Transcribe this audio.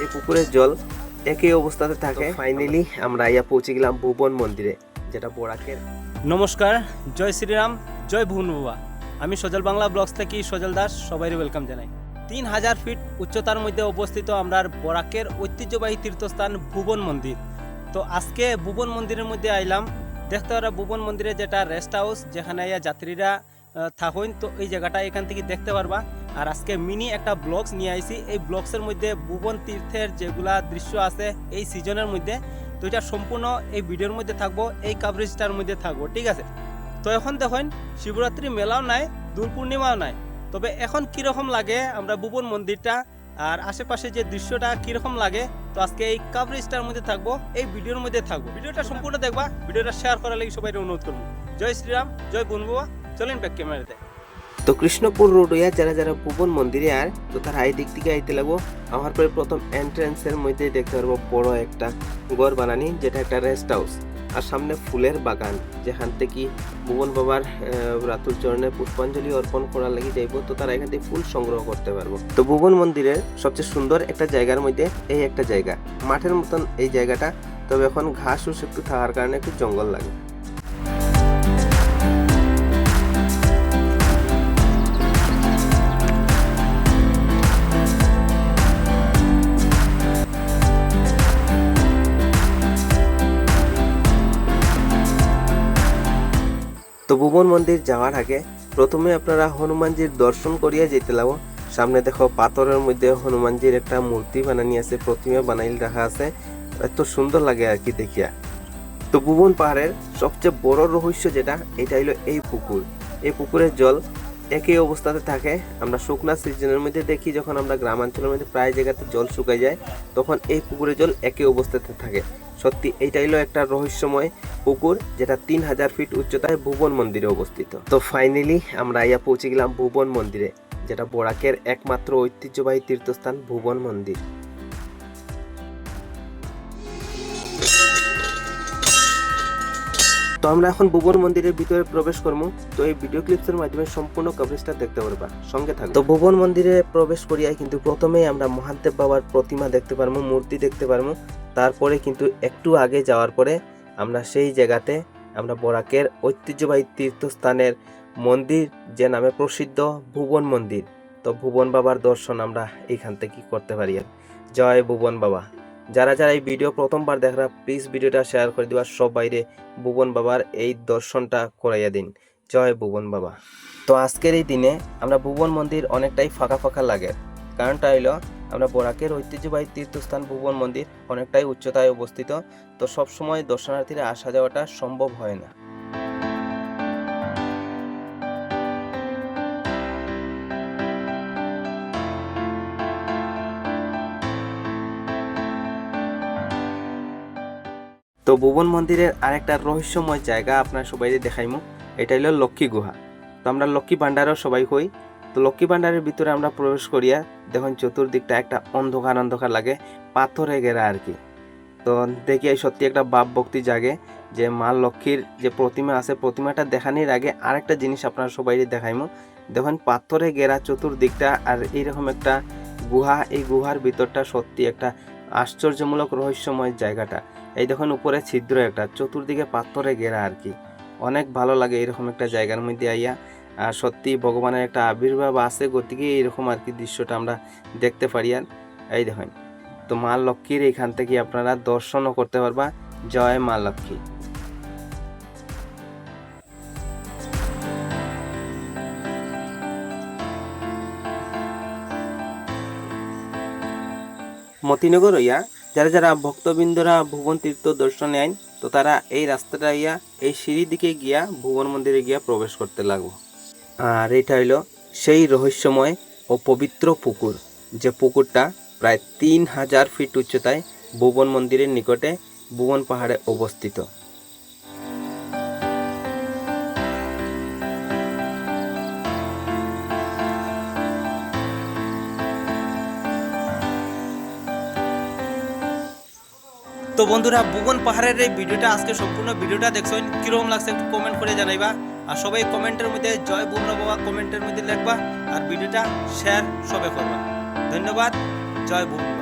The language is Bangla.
এই পুকুরের জল একই অবস্থাতে থাকে। ফাইনালি আমরা আইয়া পৌঁছে গেলাম ভুবন মন্দিরে, যেটা বোরাকের। নমস্কার, জয় শ্রীরাম, জয় ভুবন বাবা। আমি সজল বাংলা ব্লগস থেকে সজল দাস সবাই ওয়েলকাম জানাই। তিন হাজার ফিট উচ্চতার মধ্যে অবস্থিত আমরা বরাকের ঐতিহ্যবাহী তীর্থস্থান ভুবন মন্দির। তো আজকে ভুবন মন্দিরের মধ্যে আইলাম। দেখতে পারা ভুবন মন্দিরে যেটা রেস্ট হাউস যেখানে যাত্রীরা থাকুন, তো এই জায়গাটা এখান থেকে দেখতে পারবা। আর আজকে মিনি একটা ব্লগস নিয়ে আইছি। এই ব্লগসের মধ্যে ভুবন তীর্থের যেগুলা দৃশ্য আছে এই সিজনের মধ্যে, তো এটা সম্পূর্ণ এই ভিডিওর মধ্যে থাকব, এই কাভারেজটার মধ্যে থাকব, ঠিক আছে? তো এখন দেখেন, শিবরাত্রি মেলাও নাই দূর পূর্ণিমাও নাই। তবে এখন কীরকম লাগে আমরা ভুবন মন্দিরটা আর আশেপাশে যে দৃশ্যটা কীরকম লাগে, তো আজকে এই কাভারেজটার মধ্যে থাকব, এই ভিডিওর মধ্যে থাকব। ভিডিওটা সম্পূর্ণ দেখবা, ভিডিওটা শেয়ার করার লাগি সবাই অনুরোধ করব। জয় শ্রীরাম, জয় বনবুয়া চলেন ব্যাক ক্যামেরাতে তো কৃষ্ণপুর রোড হইয়া যারা যারা ভুবন মন্দিরে আর, তো তার হাই দিক থেকে আইতে লাগবো। আমার পরে প্রথম এন্ট্রেন্সের মধ্যে দেখতে পারব বড় একটা ঘর বানানি, যেটা একটা রেস্ট হাউস আর সামনে ফুলের বাগান, যেখান থেকে ভুবন বাবার রাতুর চরণে পুষ্পাঞ্জলি অর্পণ করার লাগি যাইবো। তো তারা এখান থেকে ফুল সংগ্রহ করতে পারব। তো ভুবন মন্দিরের সবচেয়ে সুন্দর একটা জায়গার মধ্যে এই একটা জায়গা। মাঠের মতন এই জায়গাটা। তবে এখন ঘাস উস একটু থাকার কারণে একটু জঙ্গল লাগে। তো ভুবন মন্দির যাওয়ার আগে প্রথমে আপনারা হনুমানজির দর্শন করিয়া যেতে লাগো। সামনে দেখো পাথরের মধ্যে হনুমানজির একটা মূর্তি বানানি আছে, প্রতিমা বানাইল রাখা আছে। এত সুন্দর লাগে আর কি দেখিয়া। তো ভুবন পাহাড়ের সবচেয়ে বড় রহস্য যেটা, এটা হলো এই পুকুর। এই পুকুরের জল একই অবস্থাতে থাকে। আমরা শুকনা সিজনের মধ্যে দেখি, যখন আমরা গ্রামাঞ্চলের মধ্যে প্রায় জায়গাতে জল শুকায় যায়, তখন এই পুকুরের জল একই অবস্থাতে থাকে। সত্যি এইটাই হলো একটা রহস্যময় পুকুর, যেটা তিন হাজার ফিট উচ্চতায় ভুবন মন্দিরে অবস্থিত। তো ফাইনালি আমরা ইয়া পৌঁছে গেলাম ভুবন মন্দিরে, যেটা বোরাকের একমাত্র ঐতিহ্যবাহী তীর্থস্থান ভুবন মন্দির। তো আমরা এখন ভুবন মন্দিরের ভিতরে প্রবেশ করব। তো এই ভিডিও ক্লিপসের মাধ্যমে সম্পূর্ণ কভারেজটা দেখতে পারবা। সঙ্গে থাকবে তো ভুবন মন্দিরে প্রবেশ করিয়াই কিন্তু প্রথমেই আমরা মহাদেব বাবার প্রতিমা দেখতে পারব, মূর্তি দেখতে পারব। তারপরে কিন্তু একটু আগে যাওয়ার পরে আমরা সেই জায়গাতে আমরা বরাকের ঐতিহ্যবাহী তীর্থস্থানের মন্দির যে নামে প্রসিদ্ধ ভুবন মন্দির। তো ভুবন বাবার দর্শন আমরা এইখান থেকে করতে পারি। জয় ভুবন বাবা। যারা যারা এই ভিডিও প্রথমবার দেখরা প্লিজ ভিডিওটা শেয়ার করে দেওয়ার সব বাইরে ভুবন বাবার এই দর্শনটা করাইয়া দিন। জয় ভুবন বাবা। তো আজকের এই দিনে আমরা ভুবন মন্দির অনেকটাই ফাঁকা ফাঁকা লাগে। কারণটা হইল, আমরা বরাকের ঐতিহ্যবাহী তীর্থস্থান ভুবন মন্দির অনেকটাই উচ্চতায় অবস্থিত। তো সবসময় দর্শনার্থীরা আসা যাওয়াটা সম্ভব হয় না। তো ভুবন মন্দিরের আরেকটা রহস্যময় জায়গা আপনার সবাই দেখাইমু। এটা হলো লক্ষ্মী গুহা। তো আমরা লক্ষ্মী ভাণ্ডারও সবাই হই। তো লক্ষ্মী ভাণ্ডারের ভিতরে আমরা প্রবেশ করিয়া দেখুন চতুর্দিকটা একটা অন্ধকার অন্ধকার লাগে পাথরে ঘেরা আর কি। তো দেখি এই সত্যি একটা বাপ ভক্তি জাগে যে মা লক্ষ্মীর যে প্রতিমা আছে, প্রতিমাটা দেখানির আগে আরেকটা জিনিস আপনারা সবাই দেখাইমু। দেখুন পাথরে ঘেরা চতুর্দিকটা আর এইরকম একটা গুহা, এই গুহার ভিতরটা সত্যি একটা আশ্চর্যমূলক রহস্যময় জায়গাটা। এই দেখুন, উপরে ছিদ্র একটা, চতুর্দিকে পাথরে ঘেরা আর কি। অনেক ভালো লাগে এরকম একটা জায়গার মধ্যে আইয়া। আর সত্যি ভগবানের একটা আবির্ভাব আছে গতিকে এইরকম আর কি দৃশ্যটা আমরা দেখতে পারি আর। এই দেখুন, তো মা লক্ষ্মীর এইখান থেকে আপনারা দর্শনও করতে পারবা। জয় মা লক্ষ্মী। মতিনগর হইয়া যারা যারা ভক্তবৃন্দরা ভুবন তীর্থ দর্শনে আইন, তো তারা এই রাস্তাটা ইয়া, এই সিঁড়ি দিকে গিয়া ভুবন মন্দিরে গিয়া প্রবেশ করতে লাগবো আর এটা হইল সেই রহস্যময় ও পবিত্র পুকুর, যে পুকুরটা প্রায় তিন হাজার ফিট উচ্চতায় ভুবন মন্দিরের নিকটে ভুবন পাহাড়ে অবস্থিত। তো বন্ধুরা ভুবন পাহাড়ের এই ভিডিওটা, আজকে সম্পূর্ণ ভিডিওটা দেখছেন, কীরকম লাগছে একটু কমেন্ট করে জানাইবা। আর সবাই কমেন্টের মধ্যে, জয় বুমরা বাবা কমেন্টের মধ্যে লেখবা, আর ভিডিওটা শেয়ার সবে করবা। ধন্যবাদ, জয় বুমরা